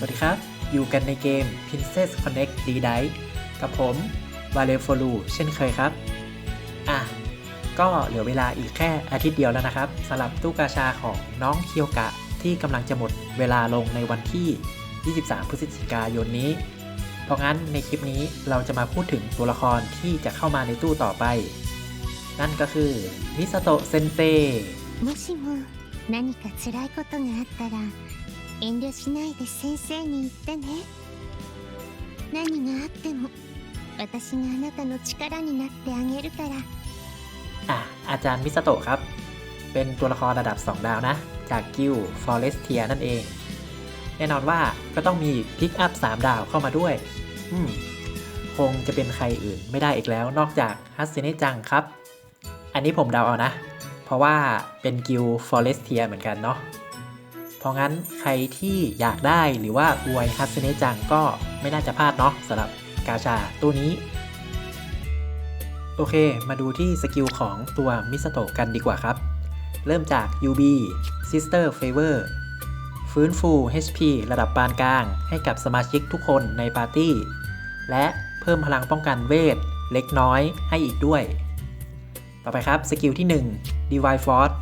วัสดีครับ อยู่กันในเกม Princess Connect d d i กับผมวาเลฟลูเช่นเคยครับ อ่ะ ก็เหลือเวลาอีกแค่อาทิตย์เดียวแล้วนะครับสำหรับตู้กาชาของน้องเคียวกะที่กำลังจะหมดเวลาลงในวันที่ 23 พฤศจิกายนนี้ เพราะงั้นในคลิปนี้เราจะมาพูดถึงตัวละครที่จะเข้ามาในตู้ต่อไป นั่นก็คือมิสโตะเซนเซ もしも何か辛いことがあったら 遠慮しないで先生に言ってね何があっても私があなたの力になってあげるから อ่ะอาจารย์มิสโตะครับ เป็นตัวละครระดับ 2 ดาวนะ จากกิลฟอเรสเทียนั่นเอง แน่นอนว่าก็ต้องมีพิกอัพ 3 ดาวเข้ามาด้วย อืม คงจะเป็นใครอื่นไม่ได้อีกแล้วนอกจากฮัสเซเนจังครับ อันนี้ผมเดาเอานะ เพราะว่าเป็นกิลฟอเรสเทียเหมือนกันเนาะ เพราะงั้นใครที่อยากได้หรือว่าอวยฮัสเซเนจังก็ไม่น่าจะพลาดเนาะสำหรับกาชาตัวนี้ โอเค มาดูที่สกิลของตัวมิสโตกันดีกว่าครับ เริ่มจาก UB Sister Favor ฟื้นฟู HP ระดับปานกลางให้กับสมาชิกทุกคนในปาร์ตี้ และเพิ่มพลังป้องกันเวท เล็กน้อยให้อีกด้วย ต่อไปครับ สกิลที่ 1 Divine Force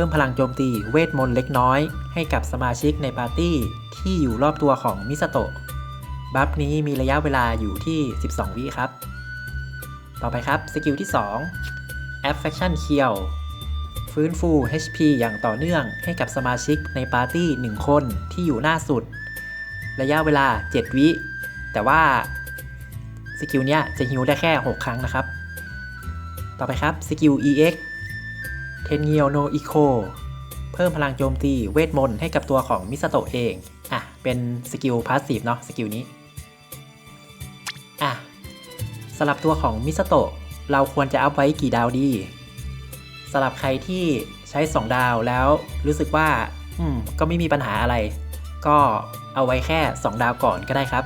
พิ่มพลังโจมตีเวทมนต์เล็กน้อย ให้กับสมาชิกในปาร์ตี้ที่อยู่รอบตัวของมิสโตะบัฟนี้มีระยะเวลาอยู่ที่ 12 วิครับ ต่อไปครับ สกิลที่ 2 Affection Kill ฟื้นฟู HP อย่างต่อเนื่องให้กับสมาชิกในปาร์ตี้ 1 คนที่อยู่หน้าสุด ระยะเวลา 7 วิ แต่ว่าสกิลเนี้ยจะฮิวได้แค่ 6 ครั้งนะครับ ต่อไปครับสกิล EX t e n g i o no Eco เพิ่มพลังโจมตีเวทมนต์ให้กับตัวของมิสโตะเอง อะ เป็นสกิลพาสซีฟเนาะสกิลนี้ อะสำหรับตัวของมิสโตะเราควรจะอัพไว้กี่ดาวดีสำหรับใครที่ใช้ 2 ดาวแล้วรู้สึกว่า อืม ก็ไม่มีปัญหาอะไร ก็เอาไว้แค่ 2 ดาวก่อนก็ได้ครับ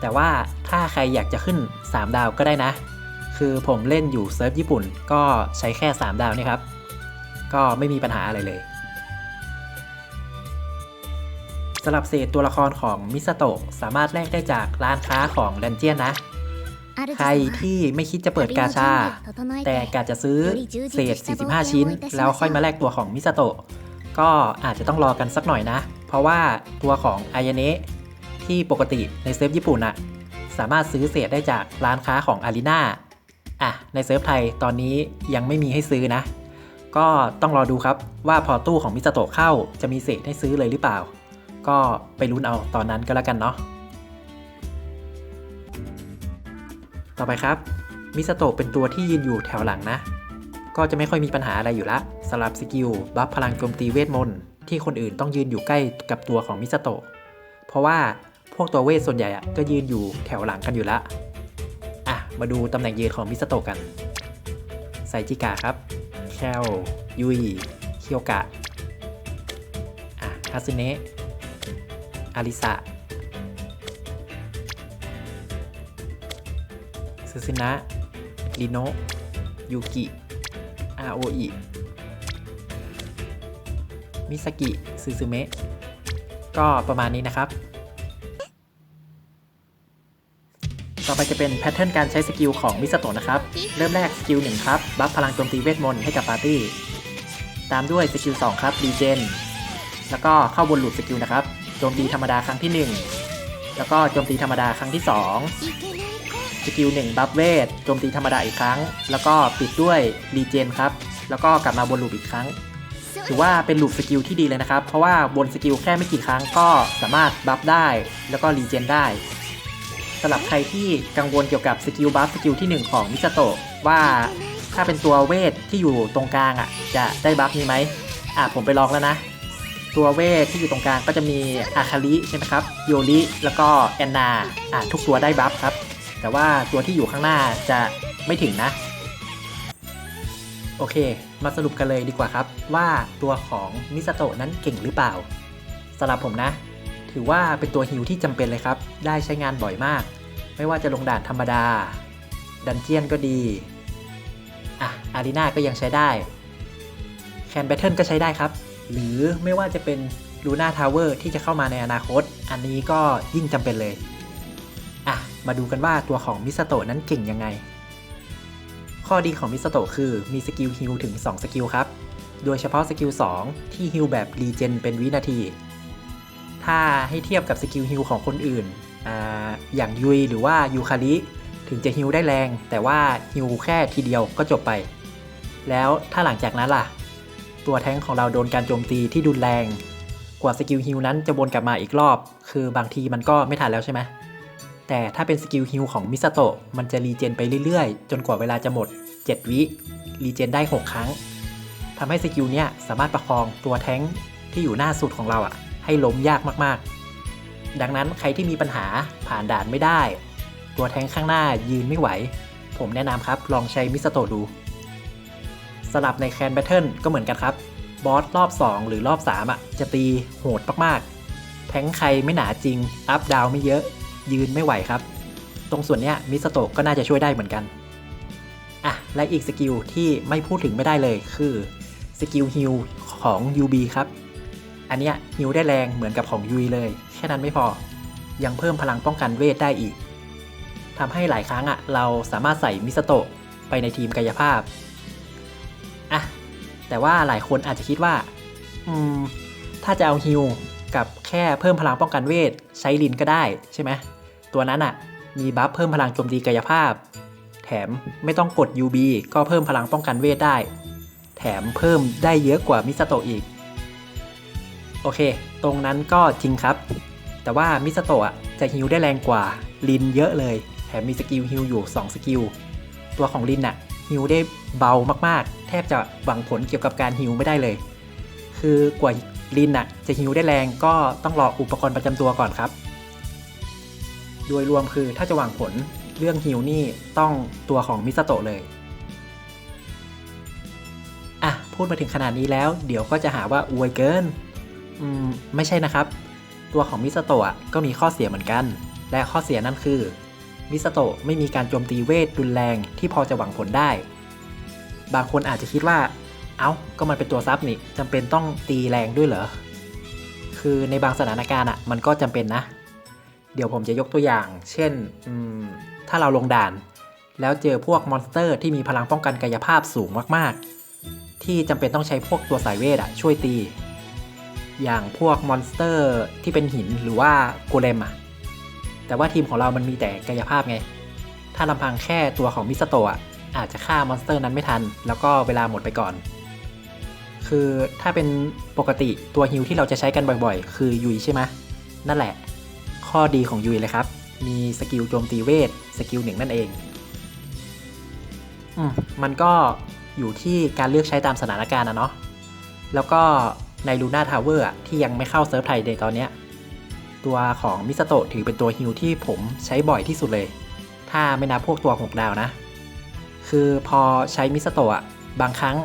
แต่ว่าถ้าใครอยากจะขึ้น 3 ดาวก็ได้นะ คือผมเล่นอยู่เซิร์ฟญี่ปุ่น ก็ใช้แค่ 3 ดาวนี่ครับ ก็ไม่มีปัญหาอะไรเลยสำหรับเศษตัวละครของมิสโตะสามารถแลกได้จากร้านค้าของดันเจียนนะ ใครที่ไม่คิดจะเปิดกาชา แต่กะจะซื้อเศษ 45 ชิ้น แล้วค่อยมาแลกตัวของมิสโตะก็อาจจะต้องรอกันสักหน่อยนะ เพราะว่าตัวของอายเนะที่ปกติในเซิร์ฟญี่ปุ่นอะสามารถซื้อเศษได้จากร้านค้าของอารีนาอะในเซิร์ฟไทยตอนนี้ยังไม่มีให้ซื้อนะ ก็ต้องรอดูครับว่าพอตู้ของมิสโตะเข้าจะมีเศษให้ซื้อเลยหรือเปล่า ก็ไปลุ้นเอาตอนนั้นก็แล้วกันเนาะต่อไปครับมิสโตะเป็นตัวที่ยืนอยู่แถวหลังนะ ก็จะไม่ค่อยมีปัญหาอะไรอยู่ละสำหรับสกิลบัฟพลังโจมตีเวทมนต์ที่คนอื่นต้องยืนอยู่ใกล้กับตัวของมิสโตะเพราะว่าพวกตัวเวทส่วนใหญ่ก็ยืนอยู่แถวหลังกันอยู่ละอะมาดูตำแหน่งยืนของมิสโตะกันไซจิกะครับ แคลยุยเคียวกะอะฮาซึเนะอาริสะซึซึนะริโนะยูกิอาโออิมิสกิซึซึเมะก็ประมาณนี้นะครับ ต่อไปจะเป็นแพทเทิร์นการใช้สกิลของมิสโตะนะครับ เริ่มแรกสกิล1ครับ บัฟพลังโจมตีเวทมนต์ให้กับปาร์ตี้ ตามด้วยสกิล2ครับรีเจน แล้วก็เข้าบนหลุดสกิลนะครับ โจมตีธรรมดาครั้งที่ 1 แล้วก็โจมตีธรรมดาครั้งที่ 2 สกิล1บัฟเวท โจมตีธรรมดาอีกครั้ง แล้วก็ปิดด้วยรีเจนครับ แล้วก็กลับมาบนหลูปอีกครั้ง ถือว่าเป็นหลูปสกิลที่ดีเลยนะครับ เพราะว่าบนสกิลแค่ไม่กี่ครั้งก็สามารถบัฟได้ แล้วก็รีเจนได้ สำหรับใครที่กังวลเกี่ยวกับสกิลบัฟสกิลที่ 1 ของมิสโตะว่าถ้าเป็นตัวเวทที่อยู่ตรงกลางอะจะได้บัฟนี้ไหมอะผมไปลองแล้วนะ ตัวเวทที่อยู่ตรงกลางก็จะมีอาคาริใช่ไหมครับโยริแล้วก็แอนนาอะทุกตัวได้บัฟครับ แต่ว่าตัวที่อยู่ข้างหน้าจะไม่ถึงนะ โอเค มาสรุปกันเลยดีกว่าครับ ว่าตัวของมิสโตะนั้นเก่งหรือเปล่าสำหรับผมนะ ถือว่าเป็นตัวฮิวที่จำเป็นเลยครับ ได้ใช้งานบ่อยมาก ไม่ว่าจะลงด่านธรรมดา ดันเจียนก็ดี อะ อารีนาก็ยังใช้ได้แคนแบทเทิลก็ใช้ได้ครับ หรือไม่ว่าจะเป็นลูน่าทาวเวอร์ที่จะเข้ามาในอนาคต อันนี้ก็ยิ่งจำเป็นเลย อะ มาดูกันว่าตัวของมิสโตนั้นเก่งยังไง ข้อดีของมิสโตคือมีสกิลฮิลถึง 2 สกิลครับ โดยเฉพาะสกิล2ที่ฮิลแบบรีเจนเป็นวินาที ถ้าให้เทียบกับสกิลฮิลของคนอื่นออย่างยุยหรือว่ายูคาริถึงจะฮิลได้แรง แต่ว่าฮิลแค่ทีเดียวก็จบไป แล้วถ้าหลังจากนั้นล่ะ ตัวแท้งของเราโดนการโจมตีที่ดุนแรง กว่าสกิลฮิลนั้นจะวนกลับมาอีกรอบ คือบางทีมันก็ไม่ทันแล้วใช่ไหมแต่ถ้าเป็นสกิลฮิลของมิสโตะมันจะรีเจนไปเรื่อยๆ จนกว่าเวลาจะหมด 7 วิรีเจนได้ 6 ครั้งทำให้สกิลเนี้ยสามารถประคองตัวแท้งที่อยู่หน้าสุดของเราอะ ให้ล้มยากมากๆ ดังนั้นใครที่มีปัญหาผ่านด่านไม่ได้ ตัวแทงข้างหน้ายืนไม่ไหว ผมแนะนำครับลองใช้มิสโตดูสลับในแคนแบทเทิลก็เหมือนกันครับ บอสรอบ 2 หรือรอบ 3 อะ จะตีโหดมากๆ แทงใครไม่หนาจริง อัพดาวไม่เยอะ ยืนไม่ไหวครับ ตรงส่วนเนี้ยมิสโตก็น่าจะช่วยได้เหมือนกัน อะ และอีกสกิลที่ไม่พูดถึงไม่ได้เลยคือสกิลฮิลของ UB ครับ อันเนี้ยฮิลได้แรงเหมือนกับของยุยเลย แค่นั้นไม่พอ ยังเพิ่มพลังป้องกันเวทได้อีกทำให้หลายครั้งอะเราสามารถใส่มิสโตะไปในทีมกายภาพอะแต่ว่าหลายคนอาจจะคิดว่า อืม ถ้าจะเอาฮิลกับแค่เพิ่มพลังป้องกันเวทใช้ลินก็ได้ใช่ไหมตัวนั้นอะ มีบัฟเพิ่มพลังโจมตีกายภาพ แถมไม่ต้องกด UB ก็เพิ่มพลังป้องกันเวทได้ แถมเพิ่มได้เยอะกว่ามิสโตะอีก โอเค ตรงนั้นก็จริงครับ แต่ว่ามิสโตะอะจะฮิลได้แรงกว่าลินเยอะเลย แถมมีสกิลฮิลอยู่ 2 สกิล ตัวของลินอะฮิลได้เบามากๆ แทบจะหวังผลเกี่ยวกับการฮิลไม่ได้เลย คือกว่าลินอะจะฮิลได้แรงก็ต้องรออุปกรณ์ประจำตัวก่อนครับ โดยรวมคือถ้าจะหวังผลเรื่องฮิลนี่ต้องตัวของมิสโตะเลยอะพูดมาถึงขนาดนี้แล้ว เดี๋ยวก็จะหาว่าอวยเกิน อืม ไม่ใช่นะครับ ตัวของมิสโตะก็มีข้อเสียเหมือนกัน และข้อเสียนั่นคือ มิสโตะไม่มีการโจมตีเวทรุนแรงที่พอจะหวังผลได้ บางคนอาจจะคิดว่า เอ้า ก็มันเป็นตัวซับนี่จำเป็นต้องตีแรงด้วยเหรอ คือในบางสถานการณ์อะ มันก็จำเป็นนะ เดี๋ยวผมจะยกตัวอย่าง เช่นอืมถ้าเราลงด่าน แล้วเจอพวกมอนสเตอร์ที่มีพลังป้องกันกายภาพสูงมาก ๆ ที่จำเป็นต้องใช้พวกตัวสายเวทอะช่วยตี อย่างพวกมอนสเตอร์ที่เป็นหินหรือว่าโกเลมอะแต่ว่าทีมของเรามันมีแต่กายภาพไง ถ้าลำพังแค่ตัวของมิสโตะอะอาจจะฆ่ามอนสเตอร์นั้นไม่ทัน แล้วก็เวลาหมดไปก่อน คือถ้าเป็นปกติตัวฮิลที่เราจะใช้กันบ่อยๆ คือยุยใช่ไหมนั่นแหละ ข้อดีของยุยเลยครับ มีสกิลโจมตีเวทสกิลหนึ่งนั่นเองอืมมันก็อยู่ที่การเลือกใช้ตามสถานการณ์นะเนาะแล้วก็ ในลูน่าทาวเวอร์ที่ยังไม่เข้าเซิร์ฟไทยในตอนนี้ตัวของมิสโตถือเป็นตัวฮิลที่ผมใช้บ่อยที่สุดเลย ถ้าไม่นับพวกตัว6ดาวนะ คือพอใช้มิสโตะบางครั้ง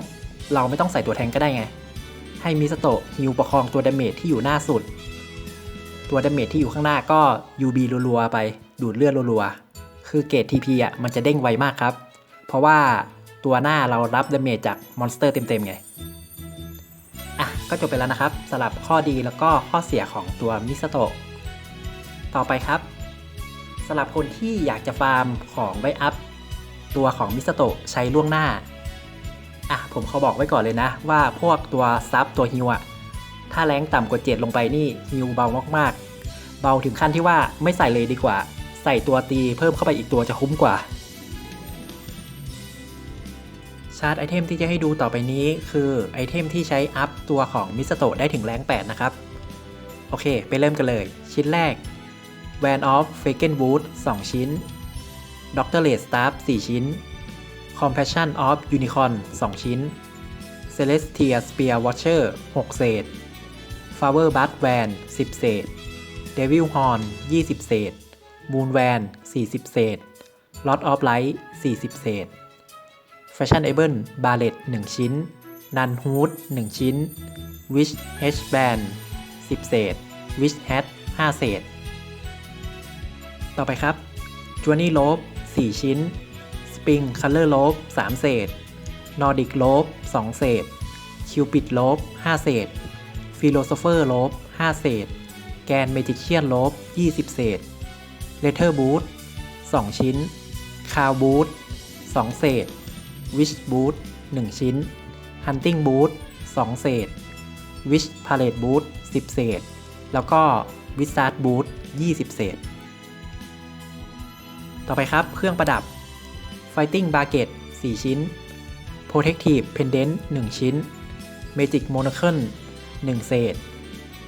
เราไม่ต้องใส่ตัวแทงก็ได้ไง ให้มิสโตะฮิลประคองตัวดาเมจที่อยู่หน้าสุด ตัวดาเมจที่อยู่ข้างหน้าก็ UB รัวๆไป ดูดเลือดรัวๆ คือเกรด TP อะมันจะเด้งไวมากครับ เพราะว่าตัวหน้าเรารับดาเมจจากมอนสเตอร์เต็มๆไง ก็จบไปแล้วนะครับสำหรับข้อดีแล้วก็ข้อเสียของตัวมิสโตะต่อไปครับสำหรับคนที่อยากจะฟาร์มของไว้อัพ ตัวของมิสโตะใช้ล่วงหน้าอะผมเขาบอกไว้ก่อนเลยนะ ว่าพวกตัวซับตัวฮิวอะถ้าแรงต่ำกว่า7ลงไปนี่ฮิวเบามากๆ เบาถึงขั้นที่ว่าไม่ใส่เลยดีกว่า ใส่ตัวตีเพิ่มเข้าไปอีกตัวจะคุ้มกว่า ชาร์ตไอเทมที่จะให้ดูต่อไปนี้คือไอเทมที่ใช้อัพตัวของมิสโตได้ถึงแรง8 นะครับ โอเค ไปเริ่มกันเลย ชิ้นแรก Van of f a k e n Wood 2 ชิ้น Dr. l a d Staff 4 ชิ้น Compassion of Unicorn 2 ชิ้น Celestia Spear Watcher 6 เศษ Flower Bud Van 10 เศษ Devil Horn 20 เศษ Moon Van 40 เศษ Lot of Light 40 เศษ Fashionable Ballet 1ชิ้น Nun Hood 1 ชิ้น Wish H Band 10 เศษ Wish Hat 5 เศษ ต่อไปครับ j o u r n e y Rope 4 ชิ้น Spring Color Rope 3 เศษ Nordic Rope 2 เศษ Cupid Rope 5 เศษ Philosopher Rope 5 เศษ แกนเมจิเชียนลบ20 เศษเลเทอร์บูท2ชิ้นคาวบูท2เศษ วิชบูท1ชิ้นฮันติ g งบูท2เศษวิชพาเลตบูท10 เศษ แล้วก็วิซาร์ดบูท20 เศษ ต่อไปครับเครื่องประดับ Fighting Bucket 4 ชิ้น Protective Pendant 1 ชิ้น Magic Monocle 1 เศษ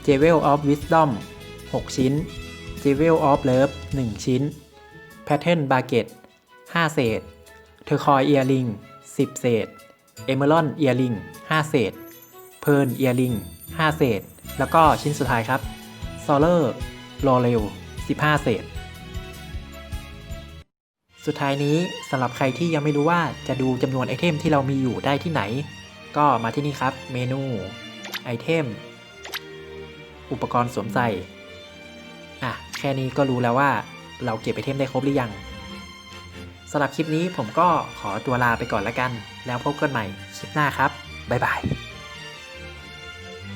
Jewel of Wisdom 6 ชิ้น Jewel of Love 1 ชิ้น Pattern Bucket 5 เศษ Turquoise Earring 10 เศษ Emerald Earring 5เศษ Pearl Earring 5เศษ แล้วก็ชิ้นสุดท้ายครับ Solar Laurel 15 เศษ สุดท้ายนี้สำหรับใครที่ยังไม่รู้ว่าจะดูจำนวนไอเทมที่เรามีอยู่ได้ที่ไหน ก็มาที่นี่ครับ เมนู ไอเทม อุปกรณ์สวมใส่ อะ แค่นี้ก็รู้แล้วว่าเราเก็บไอเทมได้ครบหรือยังำหรับคลิปนี้ผมก็ขอตัวลาไปก่อนแล้วกัน แล้วพบกันใหม่คลิปหน้าครับ บ๊ายบาย